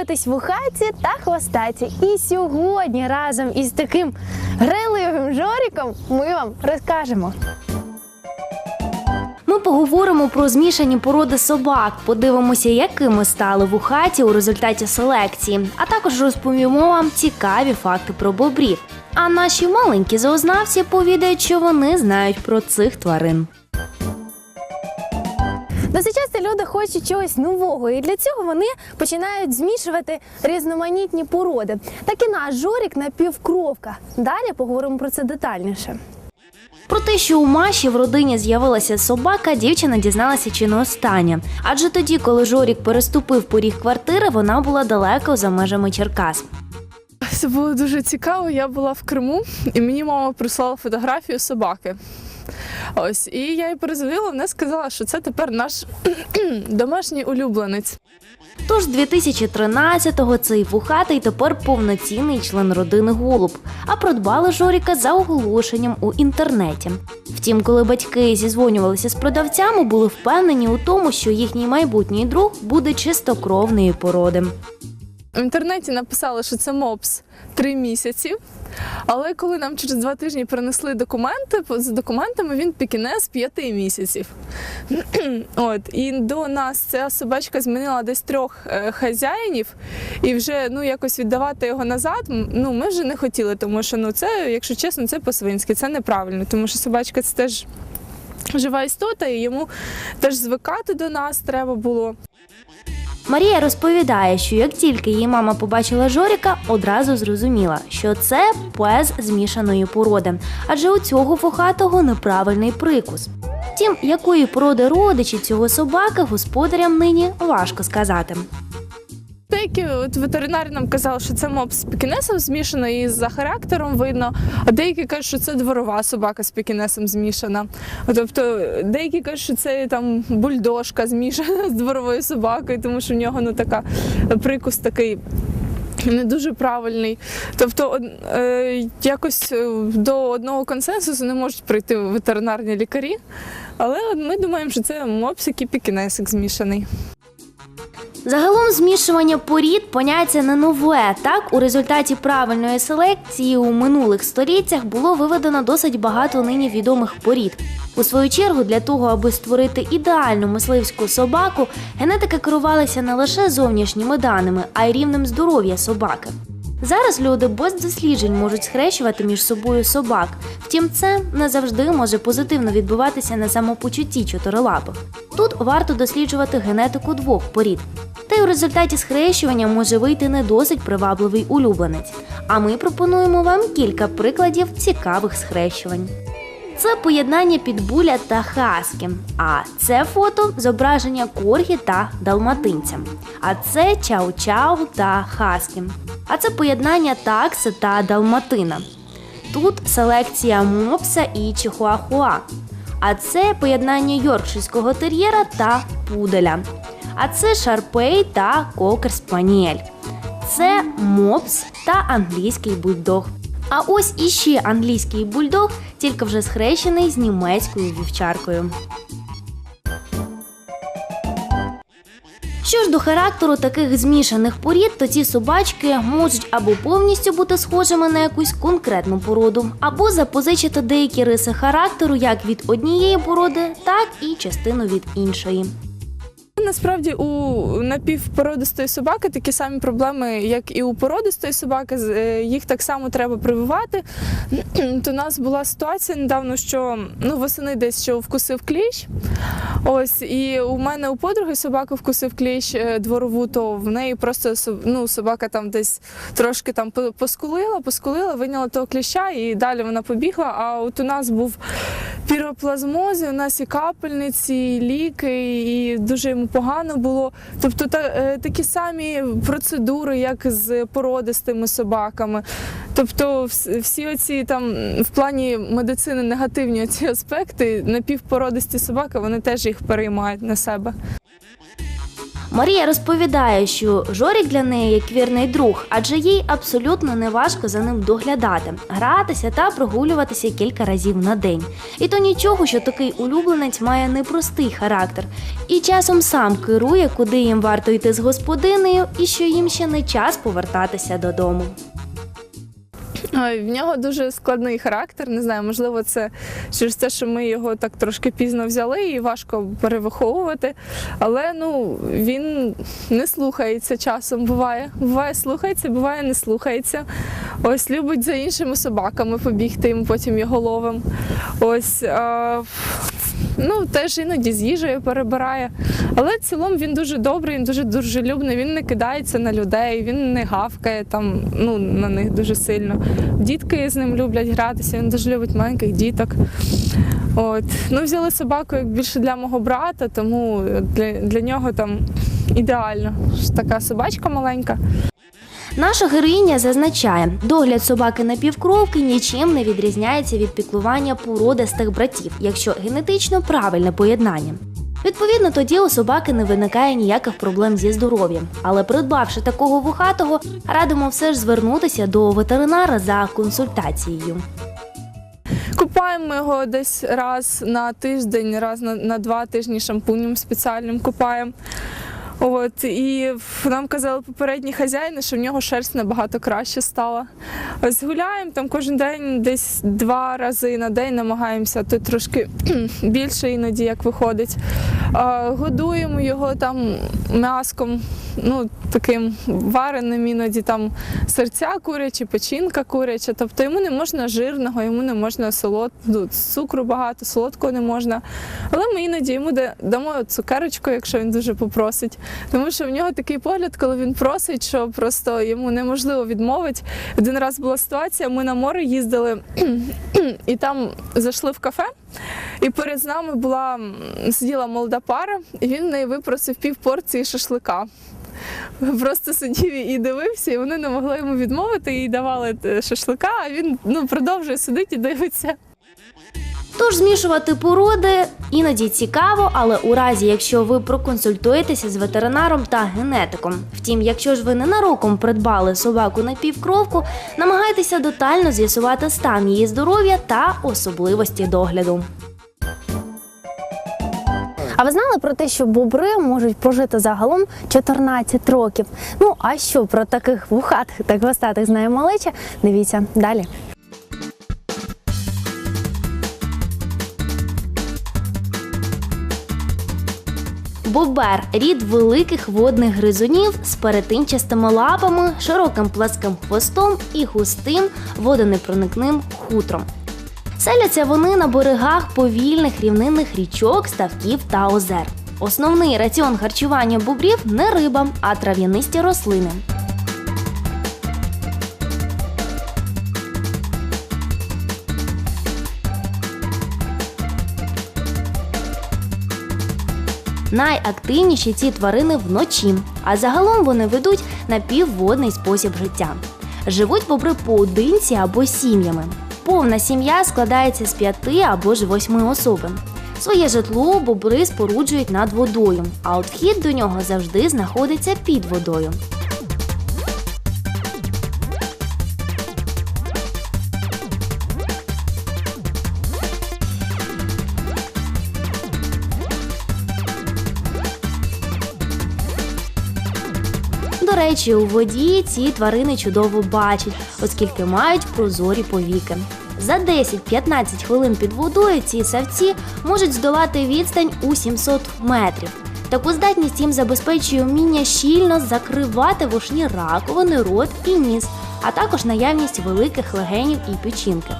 дивитесь вухаті та хвостаті. І сьогодні разом із таким грайливим жоріком ми вам розкажемо. Ми поговоримо про змішані породи собак, подивимося, якими стали вухаті у результаті селекції, а також розповімо вам цікаві факти про бобрів. А наші маленькі зоознавці повідають, що вони знають про цих тварин. Досить часто люди хочуть чогось нового, і для цього вони починають змішувати різноманітні породи. Так і наш жорік напівкровка. Далі поговоримо про це детальніше. Про те, що у Маші в родині з'явилася собака, дівчина дізналася чи не останнє. Адже тоді, коли Жорік переступив поріг квартири, вона була далеко за межами Черкас. Це було дуже цікаво. Я була в Криму, і мені мама прислала фотографію собаки. Ось, і я їй перезвонила, вона сказала, що це тепер наш домашній улюбленець. Тож 2013-го цей вухатий тепер повноцінний член родини голуб, а придбали Жоріка за оголошенням у інтернеті. Втім, коли батьки зізвонювалися з продавцями, були впевнені у тому, що їхній майбутній друг буде чистокровної породи. В інтернеті написали, що це мопс три місяці. Але коли нам через два тижні принесли документи, з документами він пікінес п'яти місяців. От і до нас ця собачка змінила десь трьох е, хазяїнів, і вже ну якось віддавати його назад. Ну ми вже не хотіли, тому що ну це, якщо чесно, це по-свинськи, це неправильно, тому що собачка це теж жива істота, і йому теж звикати до нас треба було. Марія розповідає, що як тільки її мама побачила Жоріка, одразу зрозуміла, що це пес змішаної породи, адже у цього фухатого неправильний прикус. Втім, якої породи родичі цього собаки господарям нині важко сказати. Деякі от ветеринари нам казали, що це мопс з пікінесом змішано і за характером видно. А деякі кажуть, що це дворова собака з пікінесом змішана. Тобто деякі кажуть, що це там бульдожка змішана з дворовою собакою, тому що в нього ну така прикус такий. Не дуже правильний. Тобто, е, якось е, до одного консенсусу не можуть прийти ветеринарні лікарі. Але ми думаємо, що це мопсик і пікінесик змішаний. Загалом змішування порід поняття не нове. Так, у результаті правильної селекції у минулих століттях було виведено досить багато нині відомих порід. У свою чергу, для того, аби створити ідеальну мисливську собаку, генетики керувалися не лише зовнішніми даними, а й рівнем здоров'я собаки. Зараз люди без досліджень можуть схрещувати між собою собак. Втім, це не завжди може позитивно відбуватися на самопочутті чотирилапих. Тут варто досліджувати генетику двох порід. Та й у результаті схрещування може вийти не досить привабливий улюбленець. А ми пропонуємо вам кілька прикладів цікавих схрещувань. Це поєднання підбуля та хаскі. А це фото зображення коргі та далматинця. А це чау-чау та хаскі. А це поєднання такси та далматина. Тут селекція мопса і чихуахуа. А це поєднання йоркширського тер'єра та пуделя. А це шарпей та кокер спаніель. Це мопс та англійський бульдог. А ось іще англійський бульдог, тільки вже схрещений з німецькою вівчаркою. Що ж до характеру таких змішаних порід, то ці собачки можуть або повністю бути схожими на якусь конкретну породу, або запозичити деякі риси характеру як від однієї породи, так і частину від іншої. Насправді у напівпородистої собаки такі самі проблеми, як і у породистої собаки. Е, Їх так само треба прививати. То у нас була ситуація недавно, що ну восени десь що вкусив кліщ. Ось і у мене у подруги собака вкусив кліщ е, дворову, то в неї просто ну, собака там десь трошки там поскулила, поскулила, вийняла того кліща, і далі вона побігла. А от у нас був піроплазмоз, і у нас і капельниці, і ліки, і дуже йому погано було. Тобто та, е, такі самі процедури, як з породистими собаками. Тобто, всі оці там в плані медицини негативні ці аспекти, напівпородисті собаки, вони теж їх переймають на себе. Марія розповідає, що Жорік для неї як вірний друг, адже їй абсолютно не важко за ним доглядати, гратися та прогулюватися кілька разів на день. І то нічого, що такий улюбленець має непростий характер, і часом сам керує, куди їм варто йти з господинею, і що їм ще не час повертатися додому. В нього дуже складний характер. Не знаю, можливо, це через те, що ми його так трошки пізно взяли і важко перевиховувати. Але ну він не слухається часом. Буває. Буває, слухається, буває, не слухається. Ось любить за іншими собаками побігти, і ми потім його ловимо. Ось. А, Ну, теж іноді з їжею перебирає. Але в цілому він дуже добрий, він дуже дружелюбний, він не кидається на людей, він не гавкає там, ну, на них дуже сильно. Дітки з ним люблять гратися, він дуже любить маленьких діток. От. Ну, взяли собаку як більше для мого брата, тому для, для нього там ідеально. Така собачка маленька. Наша героїня зазначає, догляд собаки на півкровки нічим не відрізняється від піклування породистих братів, якщо генетично правильне поєднання. Відповідно, тоді у собаки не виникає ніяких проблем зі здоров'ям. Але придбавши такого вухатого, радимо все ж звернутися до ветеринара за консультацією. Купаємо його десь раз на тиждень, раз на, на два тижні шампунем спеціальним купаємо. От, і нам казали попередні хазяїни, що в нього шерсть набагато краще стала. Ось гуляємо там кожен день, десь два рази на день намагаємося, тут трошки більше іноді як виходить. Годуємо його там м'яском, ну таким вареним іноді там серця курячі, печінка куряча. Тобто йому не можна жирного, йому не можна солод, ну, цукру багато, солодкого не можна. Але ми іноді йому дамо цукерочку, якщо він дуже попросить. Тому що в нього такий погляд, коли він просить, що просто йому неможливо відмовити. Один раз була ситуація, ми на море їздили і там зайшли в кафе. І перед нами була сиділа молода пара, і він в неї випросив пів порції шашлика. Просто сидів і дивився, і вони не могли йому відмовити, їй давали е, шашлика, а він ну, продовжує сидіти і дивиться. Тож змішувати породи іноді цікаво, але у разі, якщо ви проконсультуєтеся з ветеринаром та генетиком. Втім, якщо ж ви ненароком придбали собаку на півкровку, намагайтеся детально з'ясувати стан її здоров'я та особливості догляду. А ви знали про те, що бобри можуть прожити загалом 14 років? Ну а що про таких вухатих та хвостатих знає малеча? Дивіться далі. Бобер рід великих водних гризунів з перетинчастими лапами, широким пласким хвостом і густим водонепроникним хутром. Селяться вони на берегах повільних рівнинних річок, ставків та озер. Основний раціон харчування бобрів не риба, а трав'янисті рослини. Найактивніші ці тварини вночі, а загалом вони ведуть напівводний спосіб життя. Живуть бобри поодинці або сім'ями. Повна сім'я складається з п'яти або ж восьми особин. Своє житло бобри споруджують над водою, а от вхід до нього завжди знаходиться під водою. Речі, у воді ці тварини чудово бачать, оскільки мають прозорі повіки. За 10-15 хвилин під водою ці савці можуть здолати відстань у 700 метрів. Таку здатність їм забезпечує вміння щільно закривати вушні раковини, рот і ніс, а також наявність великих легенів і печінки.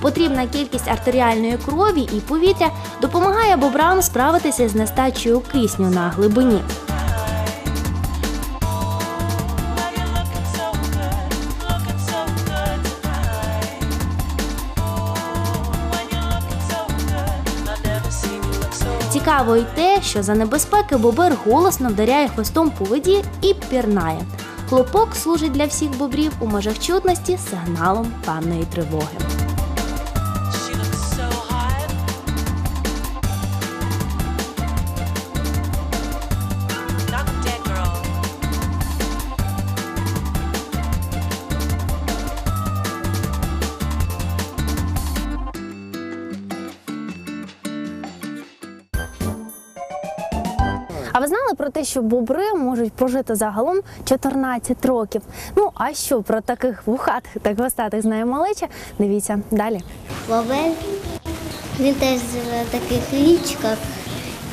Потрібна кількість артеріальної крові і повітря допомагає бобрам справитися з нестачею кисню на глибині. Цікаво й те, що за небезпеки бобер голосно вдаряє хвостом по воді і пірнає. Хлопок служить для всіх бобрів у межах чутності сигналом певної тривоги. Знали про те, що бобри можуть прожити загалом 14 років? Ну а що про таких вухатих та хвостатих знає малеча? Дивіться далі. Бобель. Він теж в таких річках,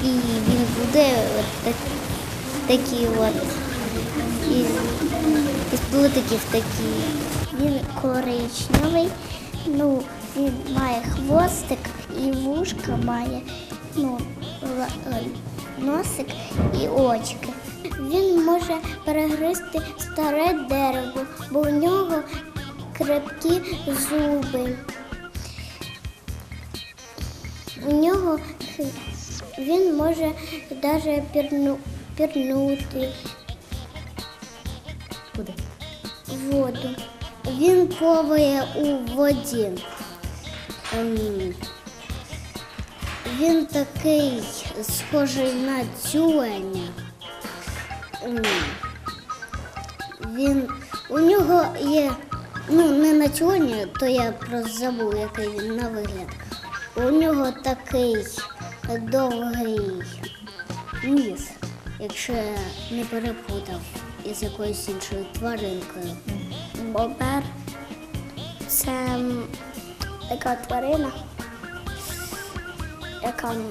і він буде от так, такі от із, із плутиків такі. Він коричневий, ну, він має хвостик і вушка має, ну, носик і очки. Він може перегризти старе дерево, бо у нього крепкі зуби. У нього він може навіть пірну, пірнути Куди? воду. Він плаває у воді. Він такий схожий на тюленя. Він у нього є, ну не на тюленя, то я просто забув, який він на вигляд. У нього такий довгий ніс, якщо я не перепутав із якоюсь іншою тваринкою. Бобер це така тварина, м,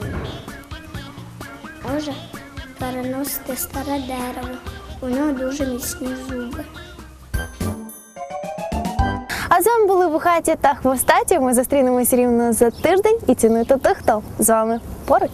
може переносити старе дерево. У нього дуже міцні зуби. А з вами були вухаті та хвостаті. Ми зустрінемось рівно за тиждень і цінуйте тих, хто з вами поруч.